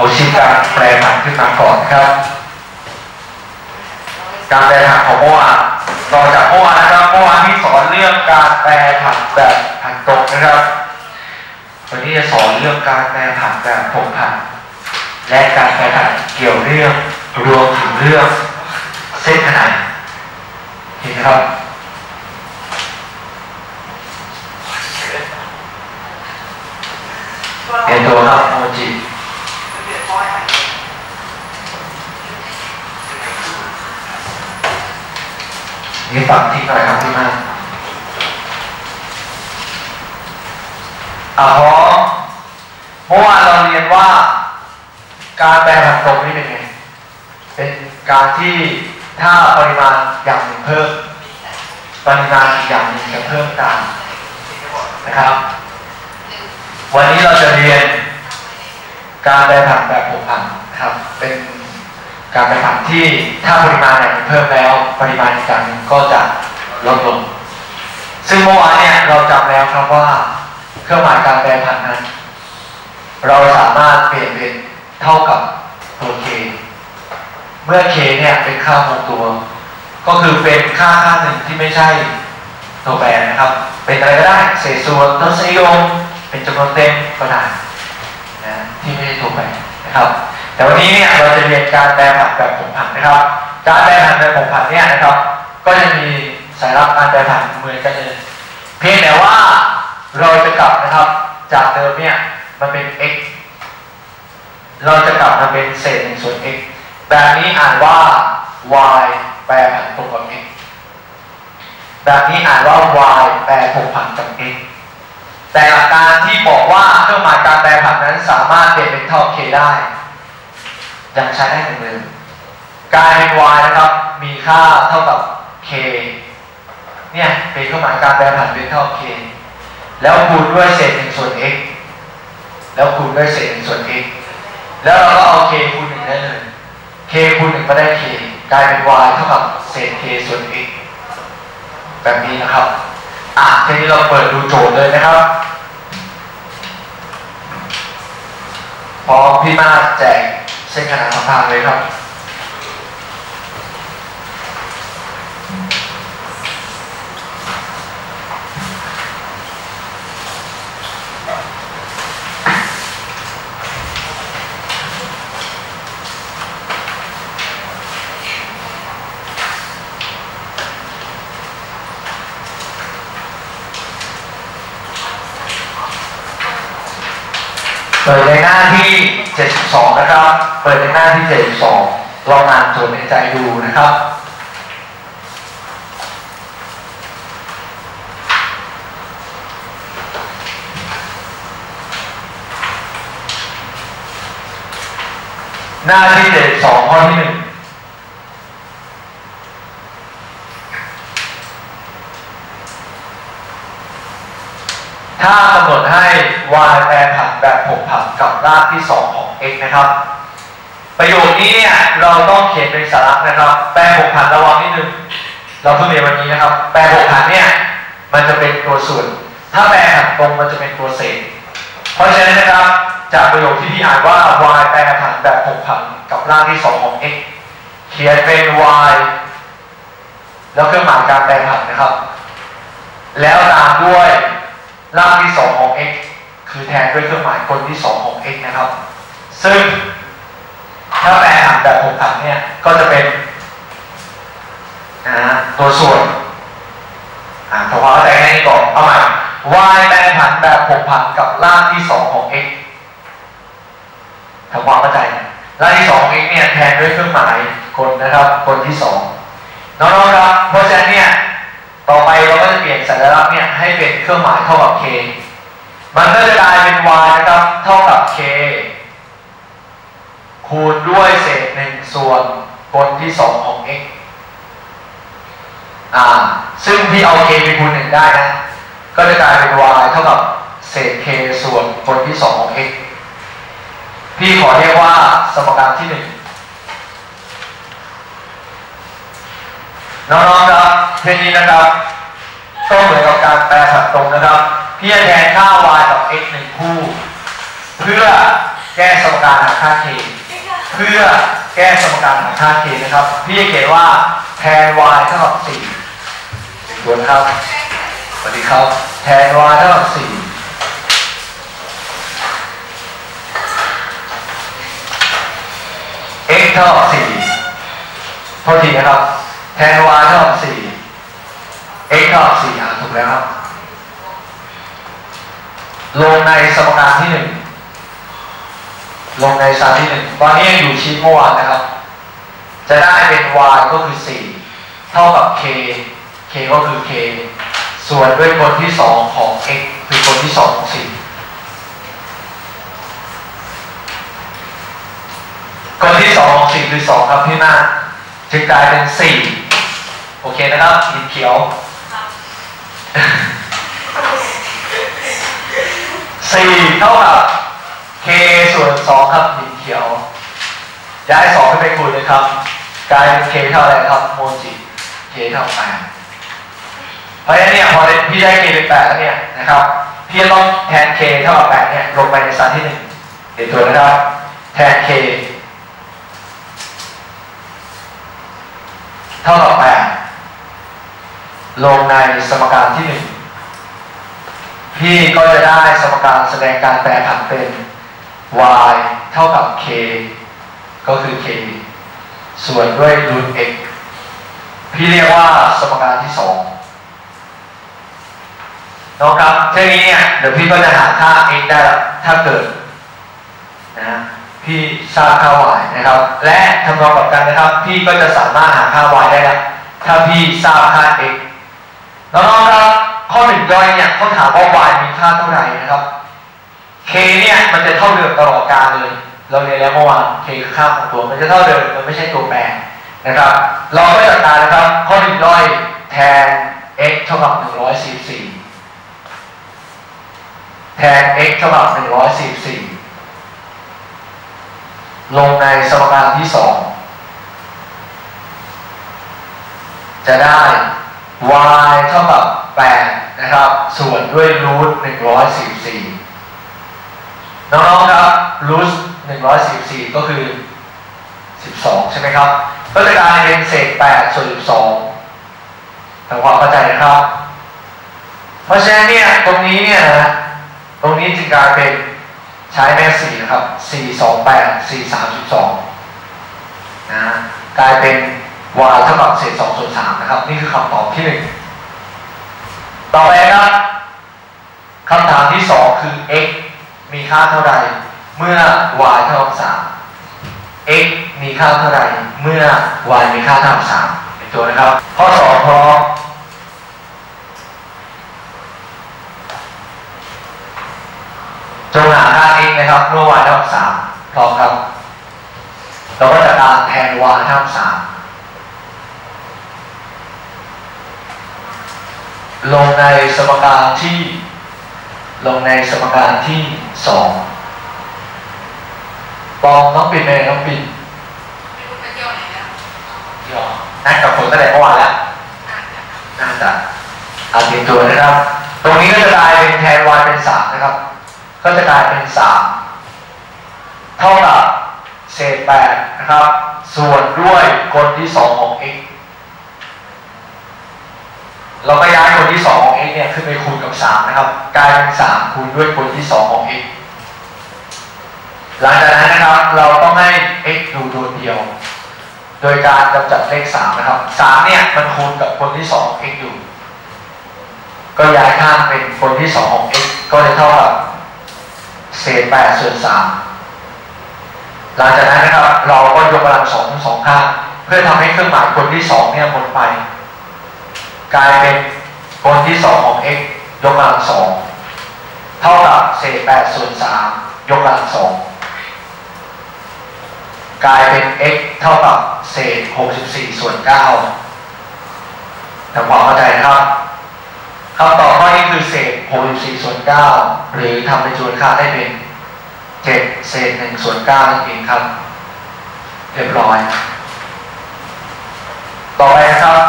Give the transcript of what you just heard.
เอาชิ้นการแปลผันขึ้นมาก่อนครับ การแปลผันของเมื่อวานต่อจากเมื่อวานนะครับเมื่อวานที่สอนเรื่องการแปลผันแบบผันตรงนะครับ วันนี้จะสอนเรื่องการแปลผันแบบผงผันและการแปลผันเกี่ยวเรื่องรวมถึงเรื่องเส้นขนานเห็นไหมครับ เห็นตัวครับโมจิ่ังทิ้งหน่อยครับพี่มาอะพอเมื่อวานเราเรียนว่า การแปลผันตรงนี่เป็นไง เป็นการที่ถ้าปริมาณอย่างหนึ่งเพิ่ม ปริมาณอีกอย่างหนึ่งจะเพิ่มตามนะครับ วันนี้เราจะเรียน การแปรผันแบบผกผันครับ เป็น การแปรผันที่ถ้าปริมาณไหนเพิ่มแล้วปริมาณอีกอย่างก็จะลดลง ซึ่งเมื่อวานเนี่ยเราจำแล้วครับว่าเครื่องหมายการแปรผันนั้น เราสามารถเปลี่ยนเป็นเท่ากับตัว k เมื่อ k เนี่ยเป็นค่าคงตัว ก็คือเป็นค่าค่าหนึ่งที่ไม่ใช่ตัวแปรนะครับ เป็นอะไรก็ได้เศษส่วนทศนิยมเป็นจำนวนเต็มก็ได้นะที่ไม่ใช่ตัวแปรนะครับ แต่วันนี้เนี่ยเราจะเรียนการแปรผันแบบผงผันนะครับ การแปรผันแบบผงผันเนี่ยนะครับ ก็จะมีสายรับการแปรผันเหมือนกันเลยเพียงแต่ว่าเราจะกลับนะครับ จากเดิมเนี่ยมันเป็น x เราจะกลับมาเป็นเศษหนึ่งส่วน x แบบนี้อ่านว่า y แปรผันตรงกับ x แบบนี้อ่านว่า y แปรผงผันกับ x แต่หลักการที่บอกว่าเครื่องหมายการแปรผันนั้นสามารถเปลี่ยนเป็นเท่า k ได้ ยังใช้ได้เหมือนเดิมกลายเป็น y นะครับ มีค่าเท่ากับ k เนี่ยเป็นเครื่องหมายการแปรผันเป็นเท่า k แล้วคูณด้วยเศษหนึ่งส่วน x แล้วคูณด้วยเศษหนึ่งส่วน x แล้วเราก็เอา k คูณหนึ่งได้เลย k คูณหนึ่งก็ได้ k กลายเป็น y เท่ากับเศษ k ส่วน x แบบนี้นะครับ อะทีนี้เราเปิดดูโจทย์เลยนะครับพร้อมพี่มาแจก เส้นขนานสอง เลยครับเปิดในหน้าที่72 นะครับ เปิดในหน้าที่ 72 ลองอ่านโจทย์ในใจดูนะครับหน้าที่72ข้อที่1ถ้ากำหนดให้ y แปรผันแบบผกผันกับรากที่2ของ x นะครับ ประโยคนี้เนี่ยเราต้องเขียนเป็นสาระนะครับ แปรผกผันระวังนิดนึงเราเพิ่งเรียนวันนี้นะครับ แปรผกผันเนี่ยมันจะเป็นตัวส่วน ถ้าแปรผันตรงมันจะเป็นตัวเศษ เพราะฉะนั้นนะครับจากประโยคที่พี่อ่านว่า y แปรผันแบบผกผันกับรากที่2ของ x เขียนเป็น y แล้วเครื่องหมายการแปรผันนะครับ แล้วตามด้วยรากที่2ของ x คือแทนด้วยเครื่องหมายกลที่2ของ x นะครับ ซึ่งถ้าแปลผันแบบผกผันเนี่ยก็จะเป็นนะตัวส่วนอ่าทำความเข้าใจแค่นี้ก่อนเอาใหม่ y แปลผันแบบผกผันกับรากที่2ของ x ทำความเข้าใจรากที่2ของ x เนี่ยแทนด้วยเครื่องหมายกลนะครับกลที่2น้องๆครับเพราะฉะนั้นเนี่ยต่อไปเราก็จะเปลี่ยนสัญลักษณ์เนี่ยให้เป็นเครื่องหมายเท่ากับ k มันก็จะกลายเป็น y นะครับเท่ากับ k คูณด้วยเศษหนึ่งส่วนกลที่2ของ x อ่า ซึ่งพี่เอา k ไปคูณหนึ่งได้นะ ก็จะกลายเป็น y เท่ากับเศษ k ส่วนกลที่2ของ x พี่ขอเรียกว่าสมการที่1น้องๆครับเทคนี้นะครับก็เหมือนกับการแปลผันตรงนะครับ พี่จะแทนค่า y กับ x หนึ่งคู่ เพื่อแก้สมการหาค่า k พื่อแก้สมการหาค่า k นะครับ พี่จะเขียนว่าแทน y เท่ากับ4ตัวนครับสวัสดีครับ แทน y เท่ากับ4 x เท่ากับ4โทษทีนะครับ แทน y เท่ากับ4 x เท่ากับ4อ่ถูกแล้วครับ ลงในสมการที่1ลง ในสมการที่1ตอนนี้ยังอยู่ชีทเมื่อวานนะครับ จะได้เป็น y ก็คือ 4 เท่ากับ k k ก็คือ k ส่วนด้วยคนที่ 2 ของ x คือคนที่ 2 ของ4คนที่ 2 ของ 4 คือ 2 ครับพี่หน้า จึงกลายเป็น 4 โอเคนะครับสีเขียว4เท่ากับ k ส่วน2ครับสีเขียว ย้าย2ขึ้นไปคูณเลยครับ กลายเป็น k เท่าอะไรครับโมจิ k เท่า8เพราะฉะนั้นเนี่ยพอพี่ได้ k เป็น8แล้วเนี่ยนะครับพี่จะต้องแทน k เท่ากับ8เนี่ยลงไปในสถานที่หนึ่งเดี๋ยวตัวนะครับ แทน k เท่ากับ8ลงในสมการที่1พี่ก็จะได้สมการแสดงการแปรผันเป็น y เท่ากับ k ก็คือ k ส่วนด้วยรูท x พี่เรียกว่าสมการที่2น้องครับเท่านี้เนี่ยเดี๋ยวพี่ก็จะหาค่า x ได้ล้วถ้าเกิดนะพี่ทราบค่า y นะครับ และทำนองกับกันนะครับ พี่ก็จะสามารถหาค่า y ได้แล้วถ้าพี่ทราบค่า x น้องๆครับข้อหนึ่งย่อยเนี่ยเขาถามว่า y มีค่าเท่าไหร่นะครับ k เนี่ยมันจะเท่าเดิมตลอดกาลเลย เราเรียนแล้วเมื่อวาน k คือค่าของตัวมันจะเท่าเดิมมันไม่ใช่ตัวแปรนะครับ เราก็จัดการนะครับ ข้อหนึ่งย่อยแทน x เท่ากับ144 แทน x เท่ากับ144 ลงในสมการที่ 2 จะได้ y เท่ากับ8นะครับ ส่วนด้วยรูท144 น้องๆครับรูท144ก็คือ12ใช่ไหมครับ ก็จะกลายเป็นเศษ8ส่วน12ทำความเข้าใจนะครับ เพราะฉะนั้นเนี่ยตรงนี้เนี่ยนะตรงนี้จึงกลายเป็นใช้แม่สี่นะครับสี่สองแปดสี่สามสิบสองนะกลายเป็น y เท่ากับเศษสองส่วนสามนะครับ นี่คือคำตอบที่หนึ่งต่อไปครับคำถามที่สองคือ x มีค่าเท่าใดเมื่อ y เท่ากับสาม x มีค่าเท่าใดเมื่อ y มีค่าเท่ากับสามเป็นตัวนะครับ ข้อสองพร้อมจงหาค่า x นะครับเมื่อ y เท่ากับ3พร้อมครับเราก็จะการแทน y เท่ากับ3ลงในสมการที่ ลงในสมการที่2ปองน้องปิดเลยน้องปิดไม่รู้ไปเที่ยวไหนแล้วเดี๋ยวนัดกับผมตั้งแต่เมื่อวานแล้วอ่านน่าจะเอาเตรียมตัวนะครับ ตรงนี้ก็จะกลายเป็นแทน y เป็น3นะครับ ก็จะกลายเป็น3เท่ากับเศษ8นะครับ ส่วนด้วยคนที่2ของ x เราก็ย้ายคนที่2ของ x เนี่ยขึ้นไปคูณกับ3นะครับกลายเป็น3คูณด้วยคนที่2ของ x หลังจากนั้นนะครับเราต้องให้ x ดูโดดเดียว โดยการกำจัดเลข3นะครับ3เนี่ยมันคูณกับคนที่2ของ x อยู่ ก็ย้ายข้างเป็นคนที่2ของ x ก็จะเท่ากับเศษ8ส่วน3หลังจากนั้นนะครับเราก็ยกกำลังสองทั้งสองข้างเพื่อทำให้เครื่องหมายคนที่2เนี่ยหมดไป กลายเป็นคนที่2ของ x ยกกำลังสองเท่ากับเศษ8ส่วน3ยกกำลังสองกลายเป็น x เท่ากับเศษ64ส่วน9ทำความเข้าใจนะครับคำตอบข้อนี้คือเศษ64ส่วน9หรือทำเป็นจำนวนค่าได้เป็น7เศษ1ส่วน9นั่นเองครับเรียบร้อย ต่อไปนะครับ